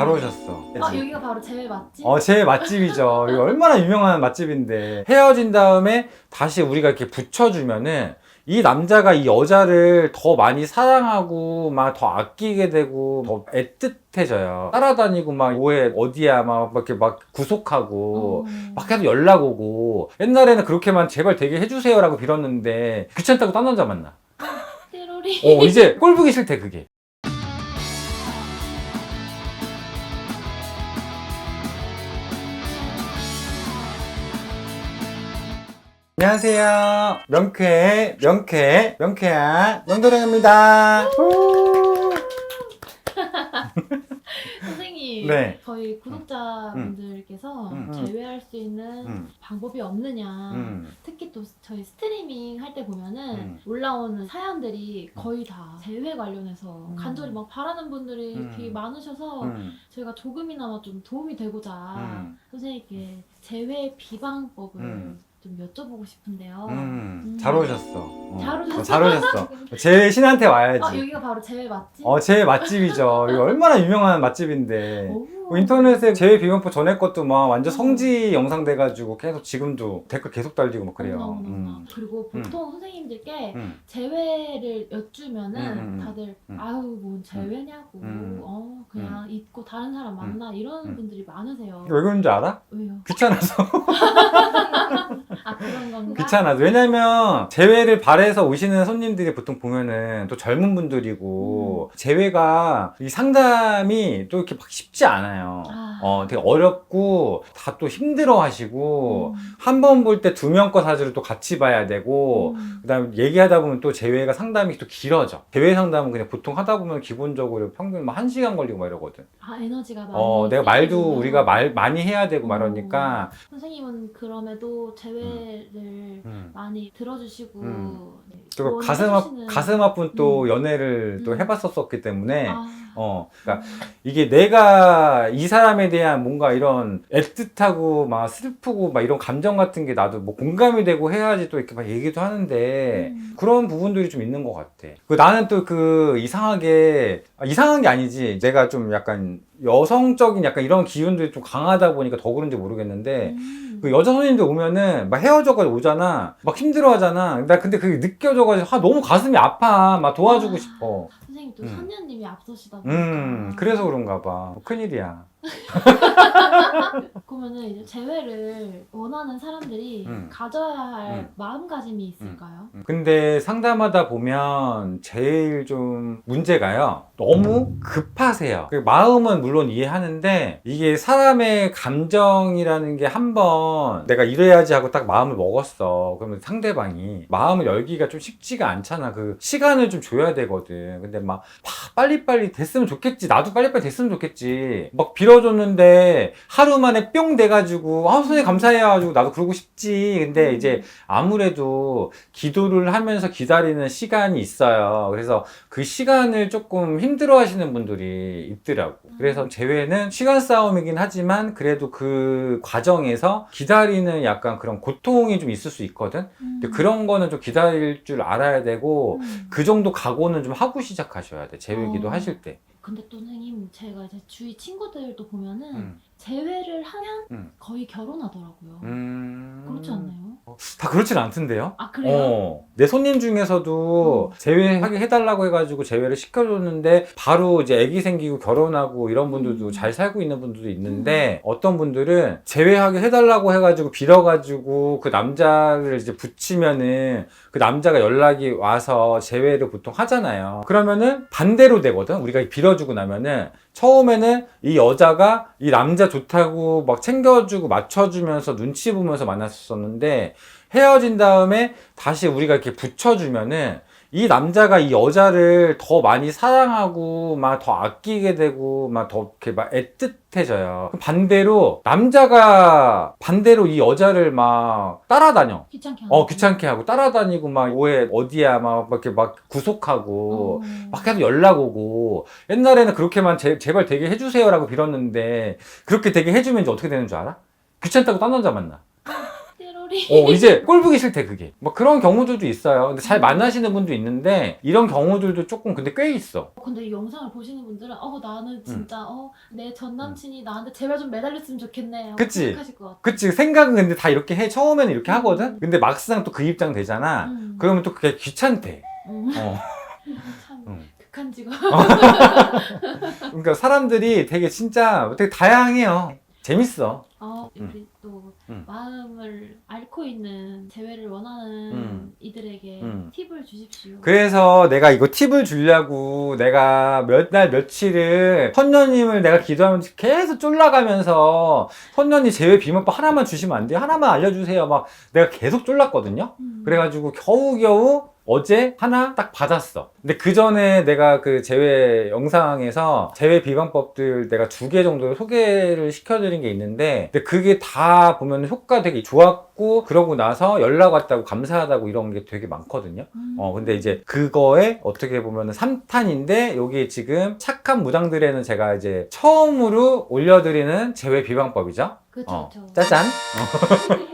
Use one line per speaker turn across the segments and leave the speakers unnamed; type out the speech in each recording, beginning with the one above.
잘 오셨어.
아 여기가 바로 제일 맛집?
어, 제 맛집이죠. 이거 얼마나 유명한 맛집인데. 헤어진 다음에 다시 우리가 이렇게 붙여주면은 이 남자가 이 여자를 더 많이 사랑하고 막 더 아끼게 되고 더 애틋해져요. 따라다니고 막 뭐해 어디야 막 이렇게 막 구속하고
어.
막 계속 연락 오고 옛날에는 그렇게만 제발 되게 해주세요라고 빌었는데 귀찮다고 딴 남자 만나. 어 이제 꼴 보기 싫대 그게. 안녕하세요. 명쾌, 명쾌, 명쾌한 명도령입니다.
선생님
네.
저희 구독자분들께서
음.
제외할 수 있는
음,
방법이 없느냐
음,
특히 또 저희 스트리밍 할 때 보면은
음.
올라오는 사연들이 거의 다 제외 관련해서
음.
간절히 막 바라는 분들이
음.
이렇게 많으셔서
음,
저희가 조금이나마 좀 도움이 되고자
음,
선생님께 제외 비방법을
음.
좀 여쭤보고 싶은데요.
음.
음.
잘 오셨어. 어.
잘 오셨어.
어, 잘 오셨어. 제 신한테 와야지.
아 여기가 바로 제외 맛집?
어, 제 맛집이죠. 이거 얼마나 유명한 맛집인데.
오.
뭐 인터넷에 제외 비빔밥 전에 것도 막 완전 성지 영상 돼가지고 계속 지금도 댓글 계속 달리고 막 그래요.
어머나, 어머나.
음.
그리고 보통 선생님들께
음.
제외를 여쭈면은
음, 음, 음.
다들
음.
아유 뭔 제외냐고
음.
어 그냥 잊고 다른 사람 만나 이런
음.
분들이 많으세요.
왜 그런 줄 알아?
왜요?
귀찮아서.
아 그런 건가?
귀찮아서. 왜냐면 제외를 바래서 오시는 손님들이 보통 보면은 또 젊은 분들이고 제외가 이 상담이 또 이렇게 막 쉽지 않아요.
아.
어, 되게 어렵고 다 또 힘들어 하시고
음.
한 번 볼 때 두 명 거 사주를 또 같이 봐야 되고
음.
그다음에 얘기하다 보면 또 제외가 상담이 또 길어져. 제외 상담은 그냥 보통 하다 보면 기본적으로 평균 뭐 1시간 걸리고 막 이러거든.
아 에너지가 많이
어, 내가 말도
쓰이는구나.
우리가 말 많이 해야 되고
어.
말하니까
선생님은 그럼에도 제외 를
음.
많이 들어주시고
음.
네,
또
조언을
가슴 아
해주시는-
가슴 아픈 또
음.
연애를 또
음.
해봤었었기 때문에
아.
어 그러니까 이게 내가 이 사람에 대한 뭔가 이런 애틋하고 막 슬프고 막 이런 감정 같은 게 나도 뭐 공감이 되고 해야지 또 이렇게 막 얘기도 하는데
음.
그런 부분들이 좀 있는 것 같아. 그 나는 또 그 이상하게 아, 이상한 게 아니지. 내가 좀 약간 여성적인 약간 이런 기운들이 좀 강하다 보니까 더 그런지 모르겠는데
음.
그 여자 손님들 오면은 막 헤어져가지고 오잖아. 막 힘들어하잖아. 나 근데 그게 느껴져가지고 아, 너무 가슴이 아파. 막 도와주고
아.
싶어.
선생님 또
음.
선녀님이 앞서시다 보니까
음 그래서 그런가 봐. 뭐 큰일이야.
그러면은 이제 재회를 원하는 사람들이
음.
가져야 할
음.
마음가짐이 있을까요?
근데 상담하다 보면 제일 좀 문제가요. 너무 급하세요. 그 마음은 물론 이해하는데 이게 사람의 감정이라는 게 한번 내가 이래야지 하고 딱 마음을 먹었어. 그러면 상대방이 마음을 열기가 좀 쉽지가 않잖아. 그 시간을 좀 줘야 되거든. 근데 막, 막 빨리빨리 됐으면 좋겠지. 나도 빨리빨리 됐으면 좋겠지. 막 빌어줬는데 하루 만에 뿅 돼가지고 아 선생님 감사해요. 가지고 나도 그러고 싶지. 근데 이제 아무래도 기도를 하면서 기다리는 시간이 있어요. 그래서 그 시간을 조금 힘 들어 하시는 분들이 있더라고. 그래서 재회는 시간 싸움이긴 하지만 그래도 그 과정에서 기다리는 약간 그런 고통이 좀 있을 수 있거든. 근데
음.
그런 거는 좀 기다릴 줄 알아야 되고
음.
그 정도 각오는 좀 하고 시작하셔야 돼. 재회기도
어.
하실 때.
근데 또 선생님 제가 이제 주위 친구들도 보면은
음.
재회를 하면
음.
거의 결혼하더라고요.
음.
그렇지 않나요?
다 그렇진 않던데요?
아 그래요?
어, 내 손님 중에서도
음.
제외하게 해달라고 해가지고 제외를 시켜줬는데 바로 이제 아기 생기고 결혼하고 이런 분들도
음.
잘 살고 있는 분들도 있는데 어떤 분들은 제외하게 해달라고 해가지고 빌어가지고 그 남자를 이제 붙이면은 그 남자가 연락이 와서 제외를 보통 하잖아요. 그러면은 반대로 되거든. 우리가 빌어주고 나면은 처음에는 이 여자가 이 남자 좋다고 막 챙겨주고 맞춰주면서 눈치 보면서 만났었는데 헤어진 다음에 다시 우리가 이렇게 붙여주면은 이 남자가 이 여자를 더 많이 사랑하고 막 더 아끼게 되고 막 더 이렇게 막 애틋해져요. 반대로 남자가 반대로 이 여자를 막 따라다녀.
귀찮게 하는
어 귀찮게 하고 따라다니고 막 뭐해 어디야 막 이렇게 막 구속하고
어.
막 계속 연락 오고 옛날에는 그렇게만 제, 제발 되게 해주세요라고 빌었는데 그렇게 되게 해주면 이제 어떻게 되는 줄 알아? 귀찮다고 딴 남자 만나.
소리.
어, 이제 꼴 보기 싫대, 그게. 뭐 그런 경우들도 있어요. 근데
음.
잘 만나시는 분도 있는데, 이런 경우들도 조금 근데 꽤 있어.
근데 이 영상을 보시는 분들은 어
음.
나는 진짜 어 내 전 남친이 나한테 제발 좀 매달렸으면 좋겠네요.
그치?
생각하실 것 같아.
그치, 생각은 근데 다 이렇게 해. 처음에는 이렇게 하거든? 근데 막상 또 그 입장 되잖아.
음.
그러면 또 그게 귀찮대.
음.
어.
참
음.
극한 직업.
그러니까 사람들이 되게 진짜 되게 다양해요. 재밌어.
어,
음.
우리 또
음.
마음을 앓고 있는 재회를 원하는
음.
이들에게
음.
팁을 주십시오.
그래서 내가 이거 팁을 주려고 내가 몇 날 며칠을 선녀님을 내가 기도하면서 계속 쫄라가면서 선녀님 제외 비문법 하나만 주시면 안 돼요? 하나만 알려주세요. 막 내가 계속 쫄랐거든요.
음.
그래가지고 겨우겨우 어제 하나 딱 받았어. 근데 그 전에 내가 그 제외 영상에서 제외 비방법들 내가 두 개 정도 소개를 시켜드린 게 있는데, 근데 그게 다 보면 효과 되게 좋았고, 그러고 나서 연락 왔다고 감사하다고 이런 게 되게 많거든요.
음.
어, 근데 이제 그거에 어떻게 보면 3탄인데, 여기 지금 착한 무당들에는 제가 이제 처음으로 올려드리는 제외 비방법이죠.
그쵸
어,
그쵸.
짜잔.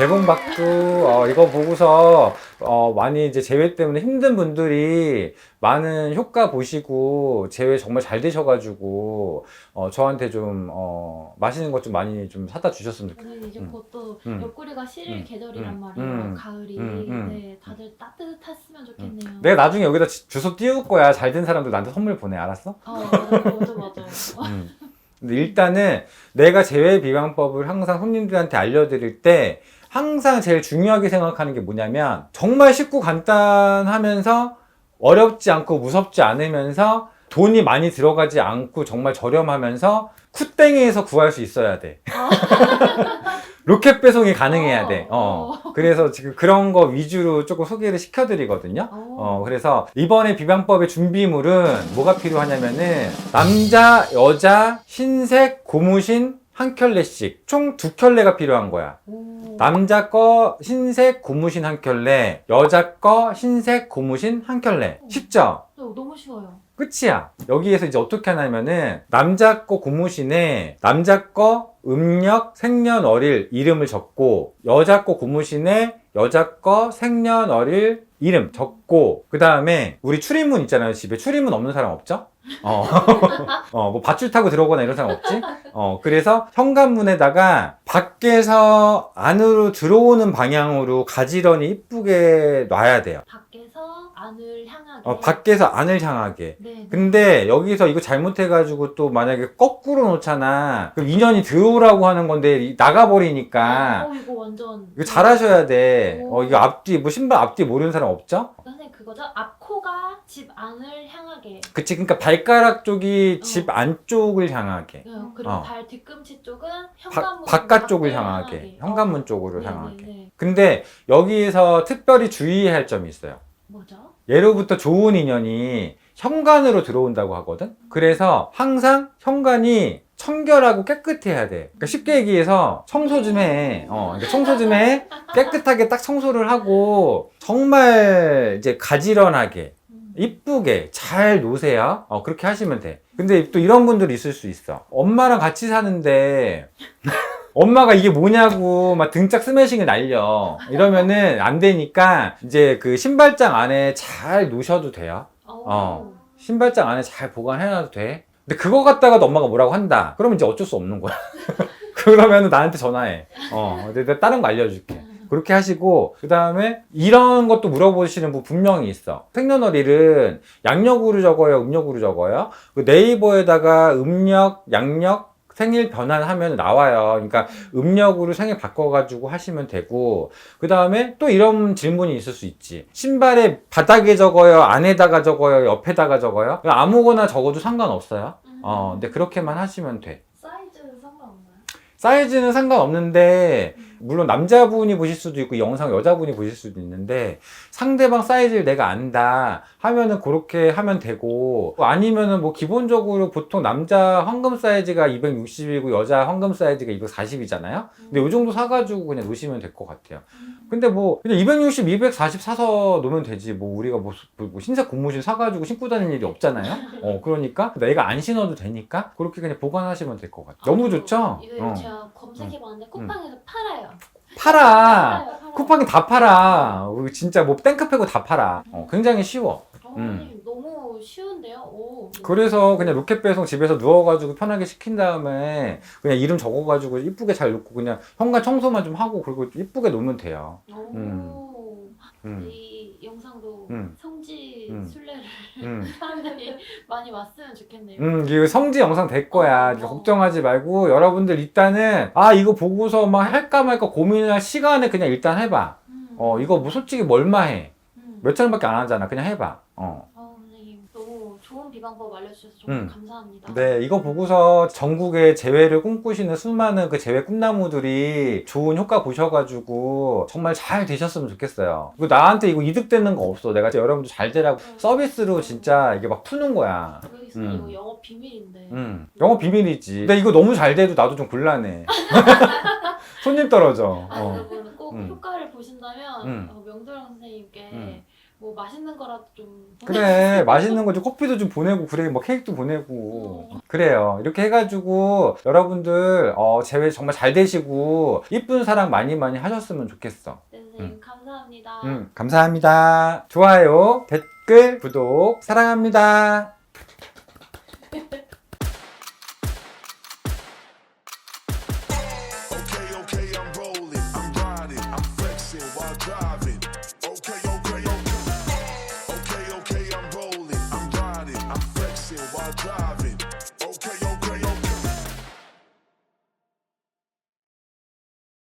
개봉박.
개봉박두 어, 이거 보고서 어, 많이 이제 재회 때문에 힘든 분들이 많은 효과 보시고 재회 정말 잘 되셔가지고 어, 저한테 좀 어, 맛있는 것 좀 많이 좀 사다 주셨으면 좋겠어요.
오늘 이제
음.
곧 또
음.
옆구리가 시릴
음.
계절이란
음.
말이에요.
음.
가을이.
음. 음.
네, 다들 따뜻했으면 좋겠네요.
내가 나중에 여기다 지- 주소 띄울 거야. 잘 된 사람들 나한테 선물 보내. 알았어?
어, 맞아, 맞아, 맞아.
음. 근데 일단은 내가 재회 비방법을 항상 손님들한테 알려드릴 때 항상 제일 중요하게 생각하는 게 뭐냐면 정말 쉽고 간단하면서 어렵지 않고 무섭지 않으면서 돈이 많이 들어가지 않고 정말 저렴하면서 쿠땡이에서 구할 수 있어야 돼. 로켓 배송이 가능해야 돼. 어. 그래서 지금 그런 거 위주로 조금 소개를 시켜드리거든요. 어, 그래서 이번에 비방법의 준비물은 뭐가 필요하냐면은 남자, 여자, 흰색, 고무신 한 켤레씩 총 두 켤레가 필요한 거야.
오.
남자 거 흰색 고무신 한 켤레, 여자 거 흰색 고무신 한 켤레. 쉽죠?
어, 너무 쉬워요.
끝이야. 여기에서 이제 어떻게 하냐면은 남자 거 고무신에 남자 거 음력 생년월일 이름을 적고 여자 거 고무신에 여자 거 생년월일 이름 적고 그 다음에 우리 출입문 있잖아요 집에 출입문 없는 사람 없죠? 어, 어, 뭐 밧줄 타고 들어오거나 이런 사람 없지? 어, 그래서 현관문에다가 밖에서 안으로 들어오는 방향으로 가지런히 이쁘게 놔야 돼요.
밖에서 안을 향하게.
어, 밖에서 안을 향하게.
네. 네.
근데 여기서 이거 잘못해가지고 또 만약에 거꾸로 놓잖아. 그럼 인연이 들어오라고 하는 건데 이- 나가버리니까
어, 이거 완전.
이거 잘하셔야 돼.
오.
어, 이거 앞뒤, 뭐 신발 앞뒤 모르는 사람 없죠?
선생님 그거죠? 앞코가 집 안을 향하게.
그치. 그러니까 발가락 쪽이
어.
집 안쪽을 향하게.
네, 그리고
어.
발 뒤꿈치 쪽은
바,
현관문
바깥쪽을 향하게. 현관문
어.
쪽으로
네,
향하게.
네, 네.
근데 여기에서 특별히 주의해야 할 점이 있어요.
뭐죠?
예로부터 좋은 인연이 현관으로 들어온다고 하거든? 그래서 항상 현관이 청결하고 깨끗해야 돼. 그러니까 쉽게 얘기해서 청소 좀 해. 어, 그러니까 청소 좀 해. 깨끗하게 딱 청소를 하고 정말 이제 가지런하게
음.
이쁘게 잘 놓으세요. 어, 그렇게 하시면 돼. 근데 또 이런 분들이 있을 수 있어. 엄마랑 같이 사는데 엄마가 이게 뭐냐고 막 등짝 스매싱을 날려. 이러면은 안 되니까 이제 그 신발장 안에 잘 놓으셔도 돼요. 어. 신발장 안에 잘 보관해놔도 돼. 근데 그거 갖다가도 엄마가 뭐라고 한다. 그러면 이제 어쩔 수 없는 거야. 그러면 나한테 전화해. 어, 내가 다른 거 알려줄게. 그렇게 하시고 그 다음에 이런 것도 물어보시는 분 분명히 있어. 생년월일은 양력으로 적어요, 음력으로 적어요. 그 네이버에다가 음력, 양력 생일 변환하면 나와요. 그러니까 음력으로 생일 바꿔가지고 하시면 되고 그 다음에 또 이런 질문이 있을 수 있지. 신발에 바닥에 적어요, 안에다가 적어요, 옆에다가 적어요. 아무거나 적어도 상관없어요.
음.
어, 근데 그렇게만 하시면 돼.
사이즈는 상관없나요?
사이즈는 상관없는데 물론 남자분이 보실 수도 있고 영상 여자분이 보실 수도 있는데 상대방 사이즈를 내가 안다 하면은 그렇게 하면 되고 아니면은 뭐 기본적으로 보통 남자 황금 사이즈가 260이고 여자 황금 사이즈가 240이잖아요. 근데 이 정도 사가지고 그냥 놓으시면 될 것 같아요. 근데 뭐 그냥 260, 240 사서 놓으면 되지. 뭐 우리가 뭐, 뭐 흰색 고무신 사가지고 신고 다니는 일이 없잖아요. 어 그러니까 내가 안 신어도 되니까 그렇게 그냥 보관하시면 될 것 같아요. 너무
아,
좋죠?
이거
어.
제가 검색해봤는데 쿠팡에서 팔아요.
팔아.
팔아요, 팔아요.
쿠팡이 다 팔아. 진짜 뭐 땡크 빼고 다 팔아. 어, 굉장히 쉬워.
어머님 너무 쉬운데요? 오.
그래서 그냥 로켓 배송 집에서 누워가지고 편하게 시킨 다음에 그냥 이름 적어가지고 이쁘게 잘 놓고 그냥 현관 청소만 좀 하고 그리고 이쁘게 놓으면 돼요.
오.
음. 음,
이 영상도
음.
성지
음.
순례를
음.
사람들이 많이 왔으면 좋겠네요.
음, 이거 성지 영상 될 거야.
어.
걱정하지 말고 여러분들 일단은 아 이거 보고서 막 할까 말까 고민할 시간에 그냥 일단 해봐.
음.
어 이거 뭐 솔직히 멀마해.
음.
몇 천원밖에 안 하잖아. 그냥 해봐. 어.
어, 선생님 너무 좋은 비방법 알려주셔서 정말
음.
감사합니다.
네, 이거 보고서 전국의 재회를 꿈꾸시는 수많은 그 재회 꿈나무들이 좋은 효과 보셔가지고 정말 잘 되셨으면 좋겠어요. 이거 나한테 이거 이득되는 거 없어. 내가 여러분들 잘 되라고 서비스로 진짜 이게 막 푸는 거야.
여기
음.
이거 영업 비밀인데.
음, 영어 비밀이지. 근데 이거 너무 잘 돼도 나도 좀 곤란해. 손님 떨어져.
아,
어.
여러분 꼭
음.
효과를 보신다면
음.
어, 명도령 선생님께
음.
뭐 맛있는 거라도 좀
그래 맛있는 거 좀 커피도 좀 보내고 그래 뭐 케이크도 보내고. 그래요. 이렇게 해가지고 여러분들 어 재회 정말 잘 되시고 이쁜 사랑 많이 많이 하셨으면 좋겠어.
네, 선생님 감사합니다.
음 감사합니다. 좋아요 댓글 구독 사랑합니다